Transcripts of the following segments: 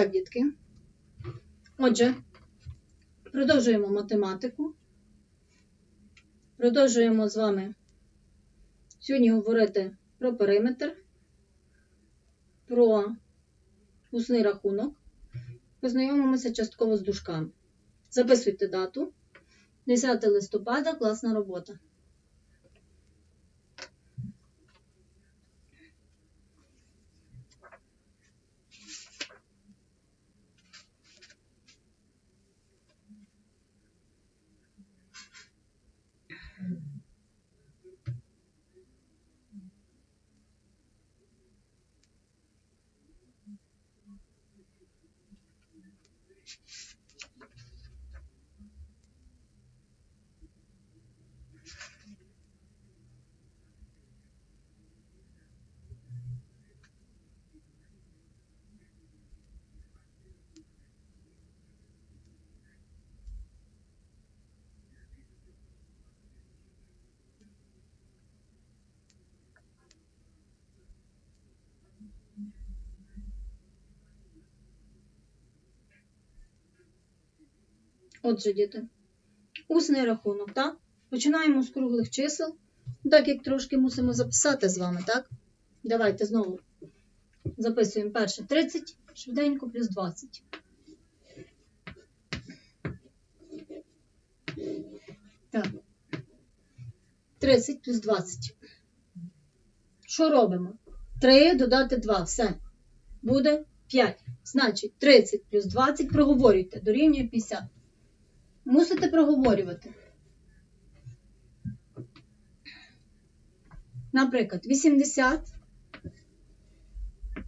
так, дітки. Отже, продовжуємо математику. Продовжуємо з вами сьогодні говорити про периметр, про усний рахунок. Познайомимося частково з дужками. Записуйте дату. 10 листопада класна робота. Mm-hmm. Отже, діти, усний рахунок, так? Починаємо з круглих чисел, так як трошки мусимо записати з вами, так? Давайте знову записуємо перше 30, швиденько, плюс 20. Так. 30 плюс 20. Що робимо? 3 додати 2. Все. Буде 5. Значить, 30 плюс 20 проговорюйте, дорівнює 50. Мусите проговорювати. Наприклад, 80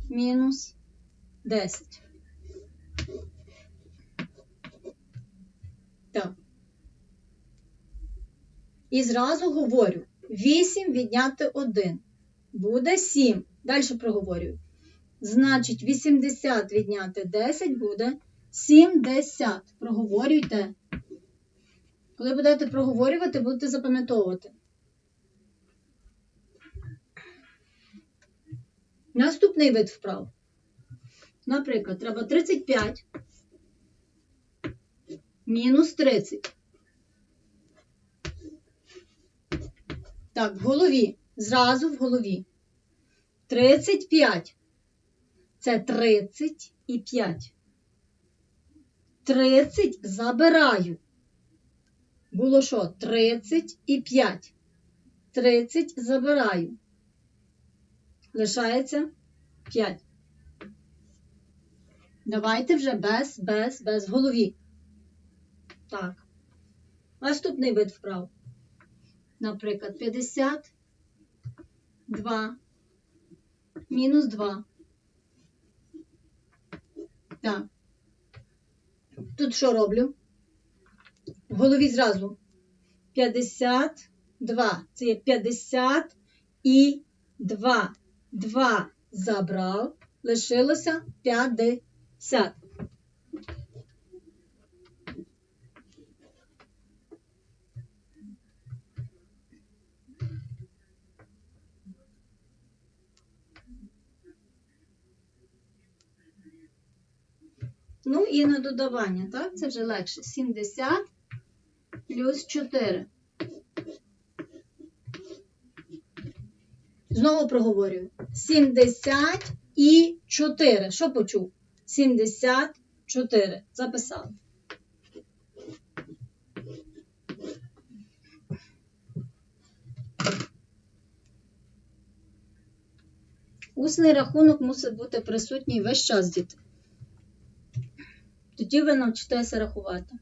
мінус 10. Так. І зразу говорю: 8 відняти 1. Буде 7. Далі проговорюю. Значить, 80 відняти 10 буде 70. Проговорюйте. Коли будете проговорювати, будете запам'ятовувати. Наступний вид вправ. Наприклад, треба 35 мінус 30. Так, в голові. Зразу в голові. 35. Це 30 і 5. 30 забираю. Було що? 30 і 5. 30 забираю. Лишається 5. Давайте вже без, без, без голові. Так. Наступний вид вправ. Наприклад, 52 мінус 2. Так. Тут що роблю? В голові зразу 52. Це є 50 і 2. 2 забрав, лишилося 50. Ну і на додавання, так? Це вже легше. 70 плюс 4. Знову проговорюю. 70 і 4. Що почув? 74. Записав. Усний рахунок мусить бути присутній весь час, діти. Тоді ви навчитеся рахувати.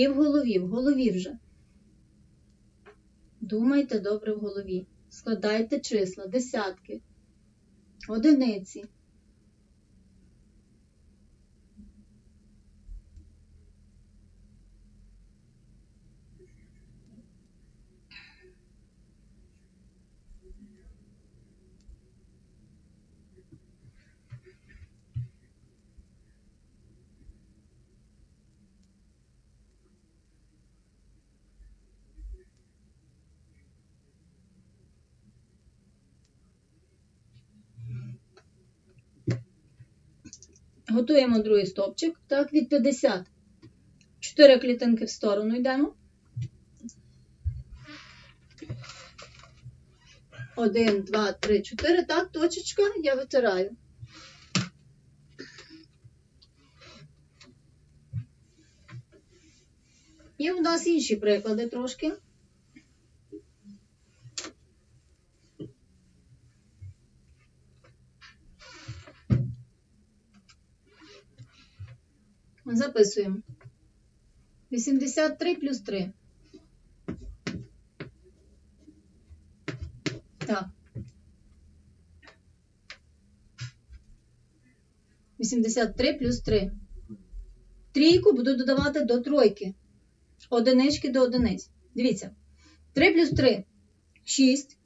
І в голові, в голові вже. Думайте добре в голові. Складайте числа, десятки, одиниці. Готуємо другий стовпчик. Так, від 50. 4 клітинки в сторону йдемо. Один, два, три, чотири. Так, точечка, я витираю. І в нас інші приклади трошки. Записуємо. 83 плюс 3. Так. 83 плюс 3. Трійку буду додавати до тройки. Одинички до одиниць. Дивіться. 3 плюс 3 6.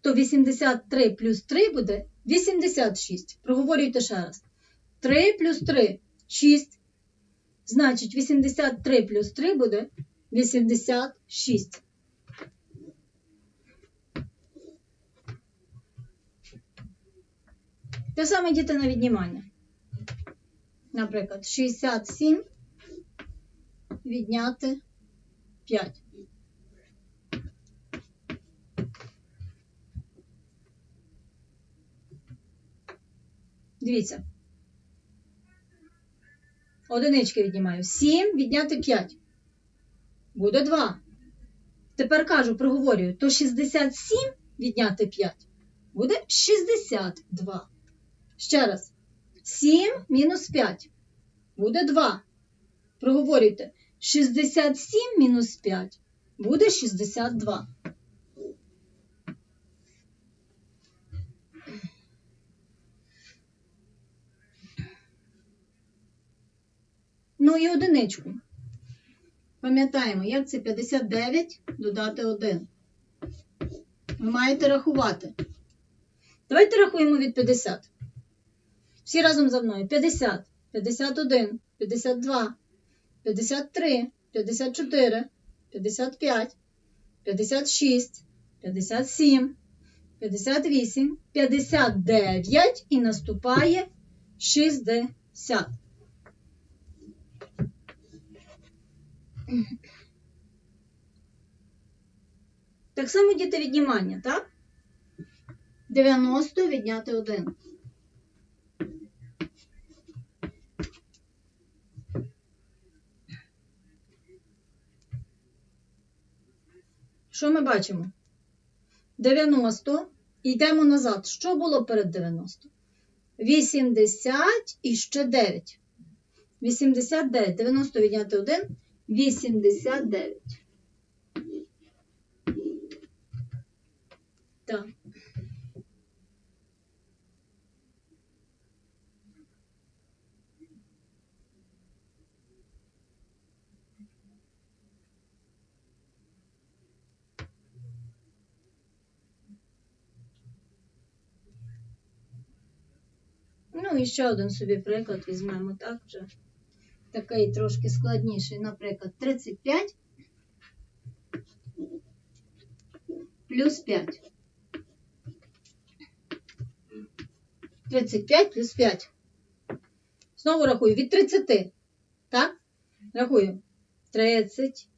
То 83 плюс 3 буде 86. Проговорюйте ще раз. 3 плюс 3 6. Значить, 83 плюс 3 буде 86. Те саме діти на віднімання. Наприклад, 67 відняти 5. Дивіться. Одинички віднімаю. 7 відняти 5. Буде 2. Тепер кажу, проговорюю, то 67 відняти 5 буде 62. Ще раз. 7 мінус 5 буде 2. Проговорюйте. 67 мінус 5 буде 62. Ну і одиничку. Пам'ятаємо, як це 59 додати 1. Ви маєте рахувати. Давайте рахуємо від 50. Всі разом за мною. 50, 51, 52, 53, 54, 55, 56, 57, 58, 59 і наступає 60. Так само діти віднімання, так? 90 відняти 1. Що ми бачимо? 90 йдемо назад. Що було перед 90? 80 і ще 9. 89. 90 відняти 1. 89. Так. Ну і ще один собі приклад візьмемо, так вже. Такий трошки складніший, наприклад, 35 плюс 5. 35 плюс 5. Знову рахую від 30. Так? Рахую. 30,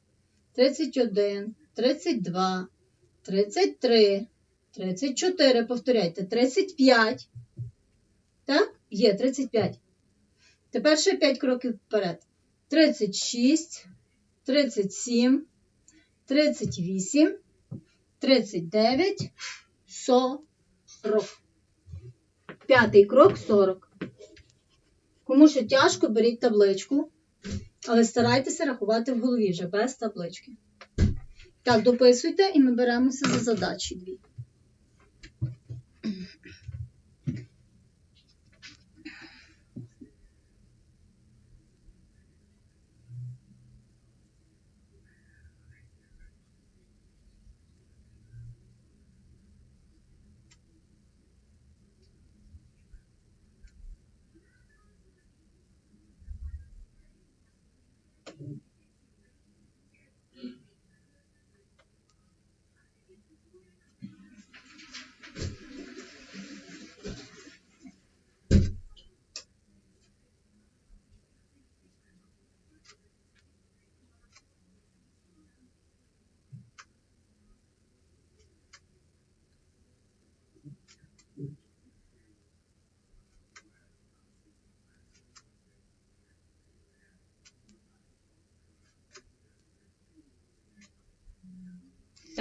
31, 32, 33, 34. Повторяйте. 35. Так? Є 35. Тепер ще 5 кроків вперед. 36, 37, 38, 39, 40. П'ятий крок 40. Кому ще тяжко, беріть табличку, але старайтеся рахувати в голові вже без таблички. Так, дописуйте і ми беремося за задачі дві.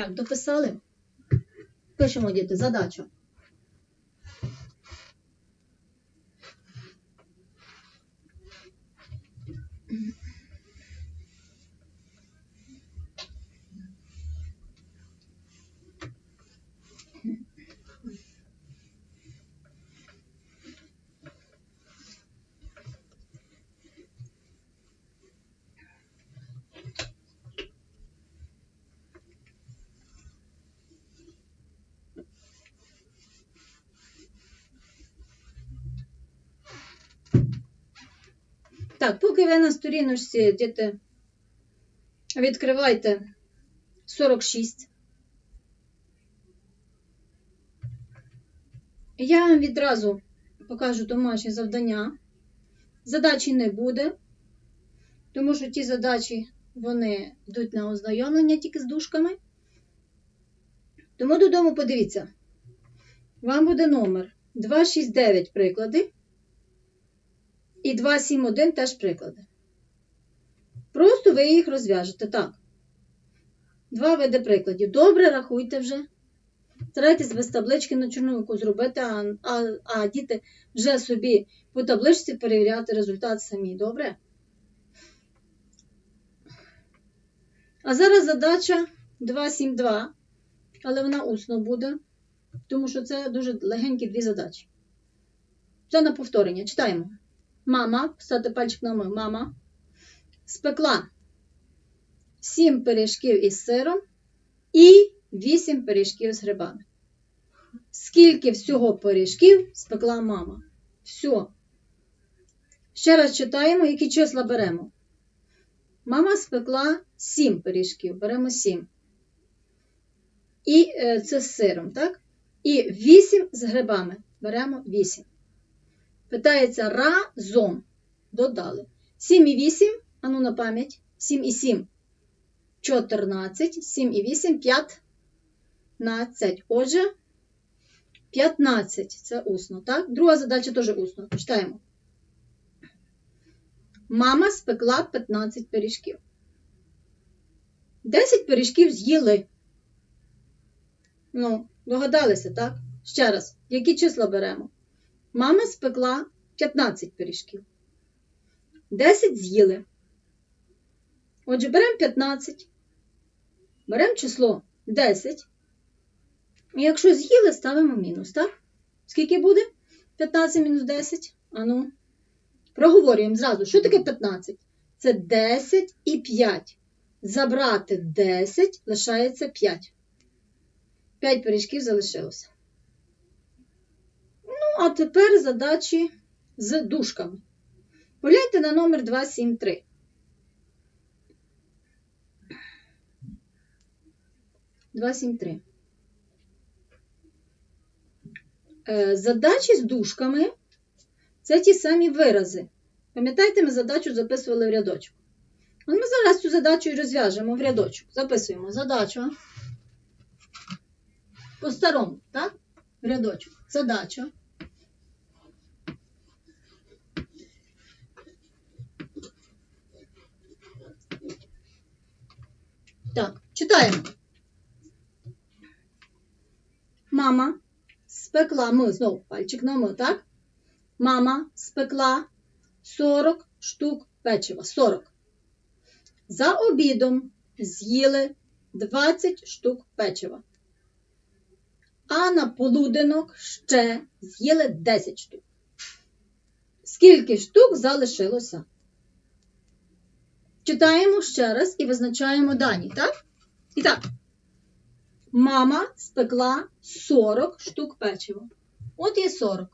Так, дописали. Пишемо, діти, задачу. Так, поки ви на сторіночці, діти, відкривайте 46. Я вам відразу покажу домашні завдання. Задачі не буде, тому що ті задачі вони йдуть на ознайомлення тільки з дужками. Тому додому подивіться. Вам буде номер 269 приклади. І 271 теж приклади. Просто ви їх розв'яжете так. Два види прикладів. Добре, рахуйте вже. Старайтесь без таблички на чорновику зробити, а, а, а діти вже собі по табличці перевіряти результат самі. Добре? А зараз задача 272, але вона усно буде, тому що це дуже легенькі дві задачі. Це на повторення. Читаємо. Мама, ставте пальчик на ми, мама, спекла 7 пиріжків із сиром і 8 пиріжків з грибами. Скільки всього пиріжків спекла мама? Все. Ще раз читаємо, які числа беремо. Мама спекла 7 пиріжків, беремо 7. І е, це з сиром, так? І 8 з грибами. Беремо 8. Питається разом. Додали. 7 і 8, ану на пам'ять. 7 і 7. 14, 7 і 8, 15. Отже, 15. Це усно, так? Друга задача теж усно. Читаємо. Мама спекла 15 пиріжків. 10 пиріжків з'їли. Ну, догадалися, так? Ще раз, які числа беремо? Мама спекла 15 пиріжків. 10 з'їли. Отже, беремо 15. Беремо число 10. І якщо з'їли, ставимо мінус, так? Скільки буде? 15 мінус 10. Ану. Проговорюємо зразу. Що таке 15? Це 10 і 5. Забрати 10 лишається 5. 5 пиріжків залишилося. А тепер задачі з дужками. Погляньте на номер 273. Два, сім, три. Е, Задачі з дужками це ті самі вирази. Пам'ятаєте, ми задачу записували в рядочок. От ми зараз цю задачу і розв'яжемо в рядочок. Записуємо задачу. По-старому, так? В рядочок. Задача. Так, читаємо. Мама спекла, ми знову пальчик на ми, так? Мама спекла 40 штук печива. 40. За обідом з'їли 20 штук печива. А на полуденок ще з'їли 10 штук. Скільки штук залишилося? Читаємо ще раз і визначаємо дані, так? І так, мама спекла 40 штук печива. От є 40.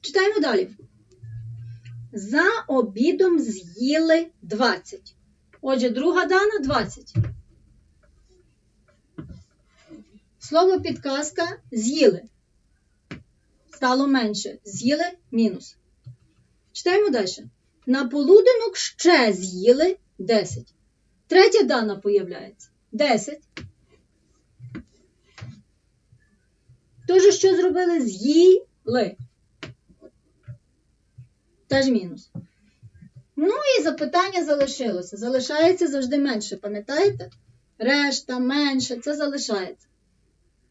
Читаємо далі. За обідом з'їли 20. Отже, друга дана 20. Слово підказка з'їли. Стало менше. З'їли мінус. Читаємо далі. На полуденок ще з'їли 10. Третя дана появляється. 10. Тож, що зробили? З'їли. Теж мінус. Ну і запитання залишилося. Залишається завжди менше, пам'ятаєте? Решта менше, це залишається.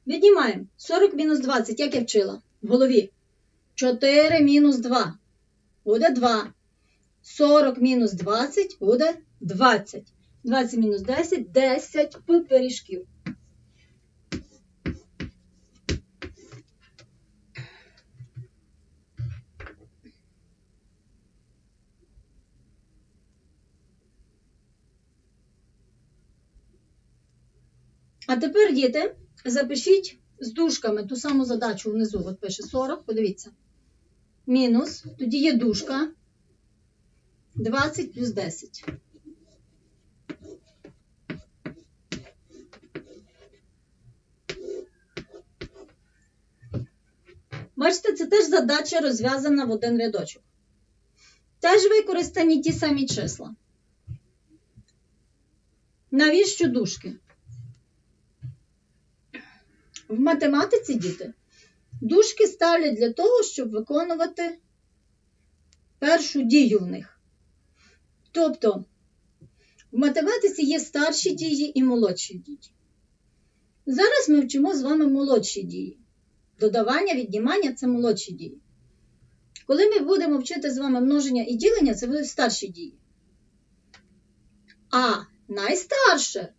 Віднімаємо 40 мінус 20, як я вчила в голові. 4 мінус 2 буде 2. 40 мінус 20 буде 20. 20 мінус 10 10 пиріжків. А тепер, діти, запишіть з дужками ту саму задачу внизу. От пише 40, подивіться. Мінус, тоді є дужка. 20 плюс 10. Бачите, це теж задача розв'язана в один рядочок. Теж використані ті самі числа. Навіщо дужки? В математиці, діти, дужки ставлять для того, щоб виконувати першу дію в них. Тобто, в математиці є старші дії і молодші дії. Зараз ми вчимо з вами молодші дії. Додавання, віднімання це молодші дії. Коли ми будемо вчити з вами множення і ділення, це будуть старші дії. А найстарше,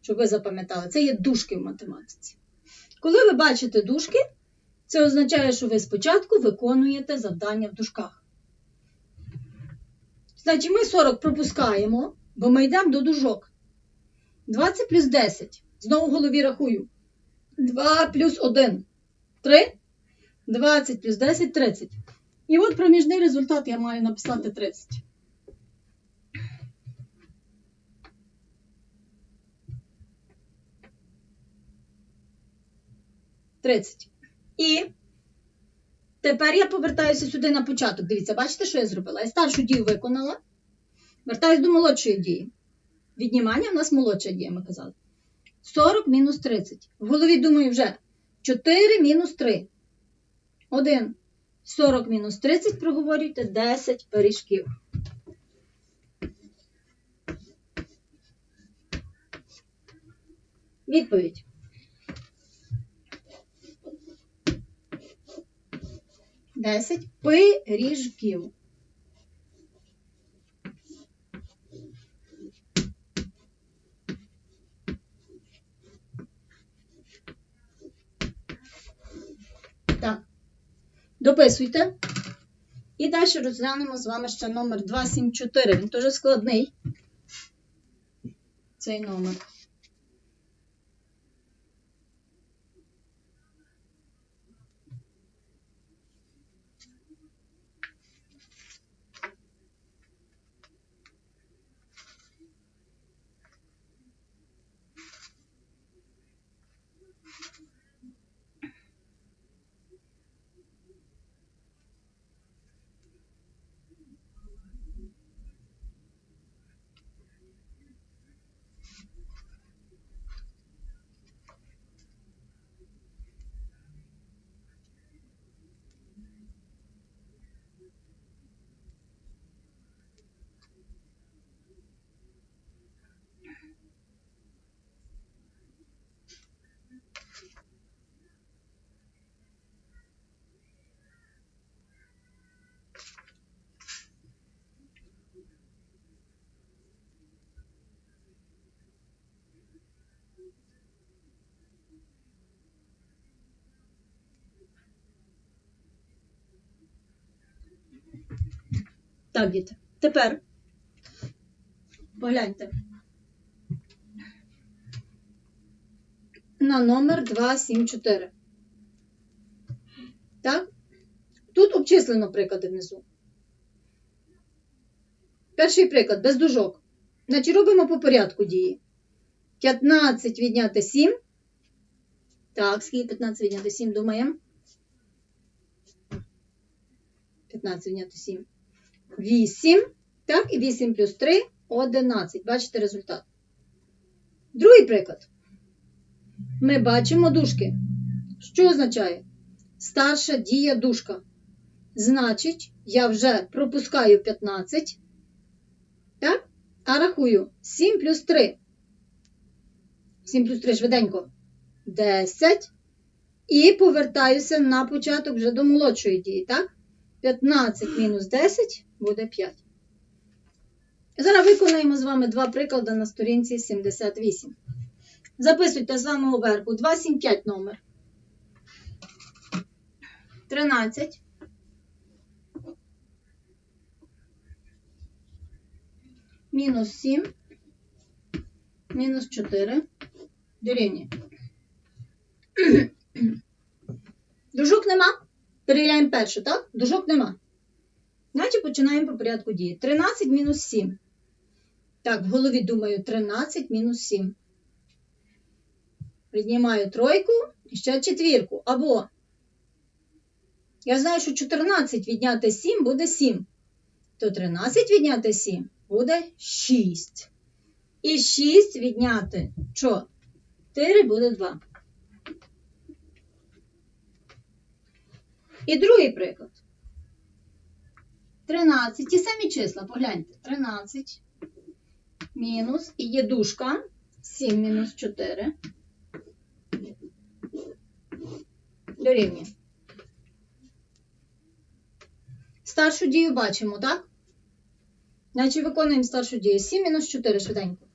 щоб ви запам'ятали, це є дужки в математиці. Коли ви бачите дужки, це означає, що ви спочатку виконуєте завдання в дужках. Значить, ми 40 пропускаємо, бо ми йдемо до дужок. 20 плюс 10. Знову в голові рахую. 2 плюс 1. 3. 20 плюс 10 30. І от проміжний результат я маю написати 30. Тридцять. І тепер я повертаюся сюди на початок. Дивіться, бачите, що я зробила? Я старшу дію виконала. Вертаюсь до молодшої дії. Віднімання в нас молодша дія, ми казали. 40 мінус 30. В голові думаю вже 4 мінус 3. 1. 40 мінус 30 проговорюйте 10 пиріжків. Відповідь. Десять пиріжків. Так. Дописуйте. І далі розглянемо з вами ще номер 274. Він дуже складний. Цей номер. Так, діти. Тепер погляньте. На номер 274. Так? Тут обчислено приклади внизу. Перший приклад без дужок. Значить, робимо по порядку дії. 15 відняти 7. Так, скільки 15 відняти 7, думаємо. 15 відняти 7. 8. Так, і 8 плюс 3 11. Бачите результат. Другий приклад. Ми бачимо дужки. Що означає? Старша дія дужка. Значить, я вже пропускаю 15 Так? А рахую 7 плюс 3. 7 плюс 3 швиденько. 10. І повертаюся на початок вже до молодшої дії, так? 15 мінус 10 буде 5. Зараз виконаємо з вами два приклади на сторінці 78. Записуйте з вами уверху 275 номер. 13. Мінус 7. Мінус 4. Дорівнює. Дужок нема. Перевіряємо перше, так? Дужок нема. Значить, починаємо по порядку дії. 13 мінус 7. Так, в голові думаю 13 мінус 7. Піднімаю тройку і ще четвірку. Або я знаю, що 14 відняти 7 буде 7. То 13 відняти 7 буде 6. І 6 відняти 4 буде 2. І другий приклад. 13. Ті самі числа, погляньте. 13 мінус і є дужка 7 мінус 4. Дорівнює. Старшу дію бачимо, так? Значить, виконуємо старшу дію. 7 мінус 4 швиденько.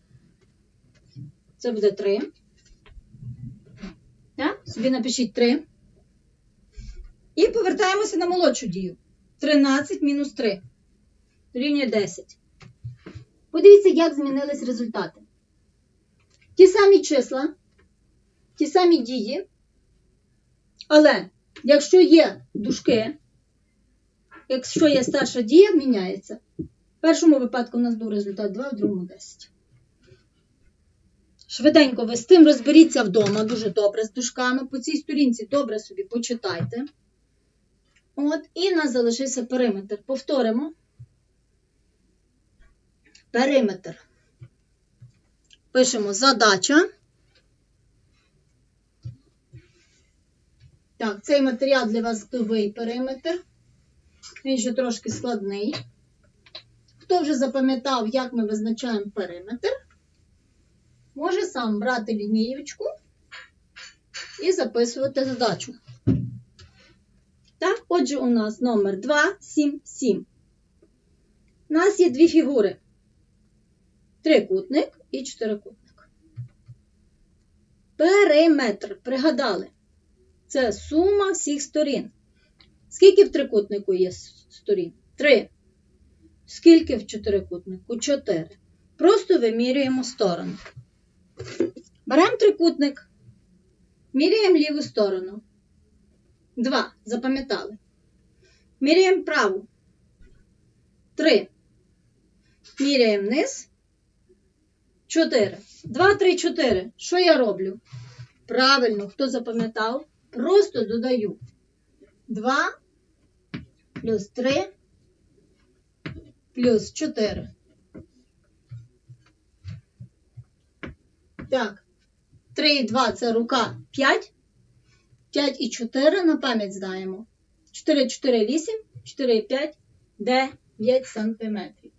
Це буде 3. Так? Собі напишіть 3. І повертаємося на молодшу дію. 13 мінус 3. Дорівнює 10. Подивіться, як змінились результати. Ті самі числа, ті самі дії. Але якщо є дужки, якщо є старша дія, міняється. В першому випадку у нас був результат 2, в другому 10. Швиденько ви з тим розберіться вдома дуже добре з дужками. По цій сторінці добре собі почитайте. От, і у нас залишився периметр. Повторимо. Периметр. Пишемо задача. Так, цей матеріал для вас готовий периметр. Він ще трошки складний. Хто вже запам'ятав, як ми визначаємо периметр, може сам брати лінієчку і записувати задачу. Отже, у нас номер 277. У нас є дві фігури: трикутник і чотирикутник. Периметр. Пригадали, це сума всіх сторін. Скільки в трикутнику є сторін? Три. Скільки в чотирикутнику? Чотири. Просто вимірюємо сторону. Беремо трикутник, міряємо ліву сторону. Два. Запам'ятали. Міряємо праву. Три. Міряємо низ. Чотири. Два, три, чотири. Що я роблю? Правильно, хто запам'ятав? Просто додаю. Два плюс три плюс чотири. Так. 3 і 2 це рука 5. 5 і 4 на пам'ять знаємо. 4, 4, 8, 4, 5, 9 сантиметрів.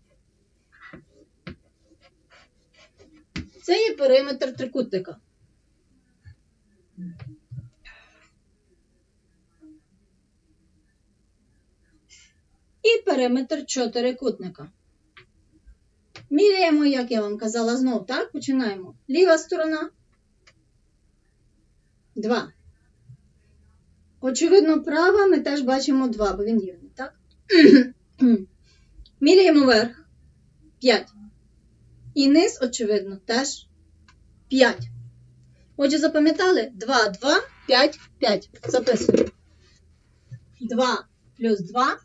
Це є периметр трикутника. І периметр чотирикутника. Міряємо, як я вам казала, знов, так? Починаємо. Ліва сторона. 2. Очевидно, права ми теж бачимо 2, бо він рівний, так? Міряємо верх 5. І низ, очевидно, теж 5. Отже, запам'ятали? 2, 2, 5, 5. Записуємо. 2 плюс 2.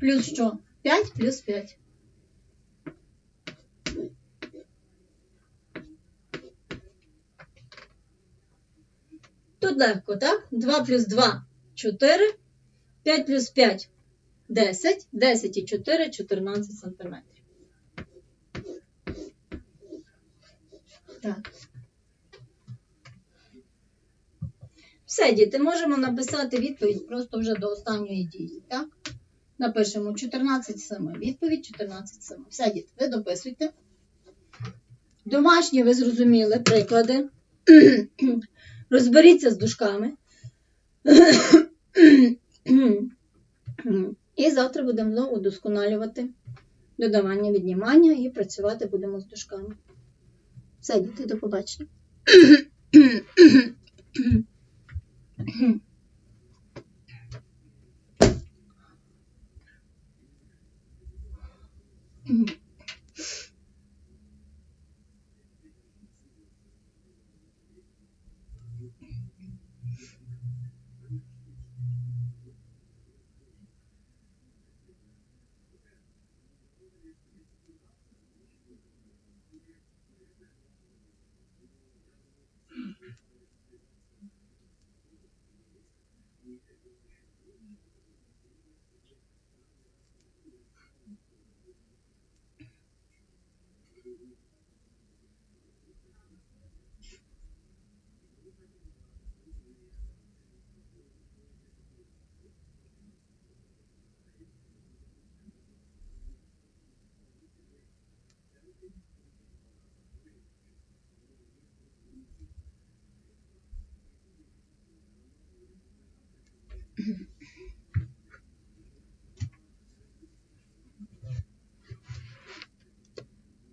Плюс що? 5 плюс 5. Тут легко, так? 2 плюс 2 – 4, 5 плюс 5 – 10, 10 і 4 – 14 сантиметрів. Так. Все, діти, можемо написати відповідь просто вже до останньої дії, так? Напишемо 14 7. Відповідь 14 7. Все, діти, ви дописуйте. Домашні ви зрозуміли приклади. Розберіться з дужками. І завтра будемо знову удосконалювати додавання, віднімання і працювати будемо з дужками. Все, діти, до побачення. mm-hmm.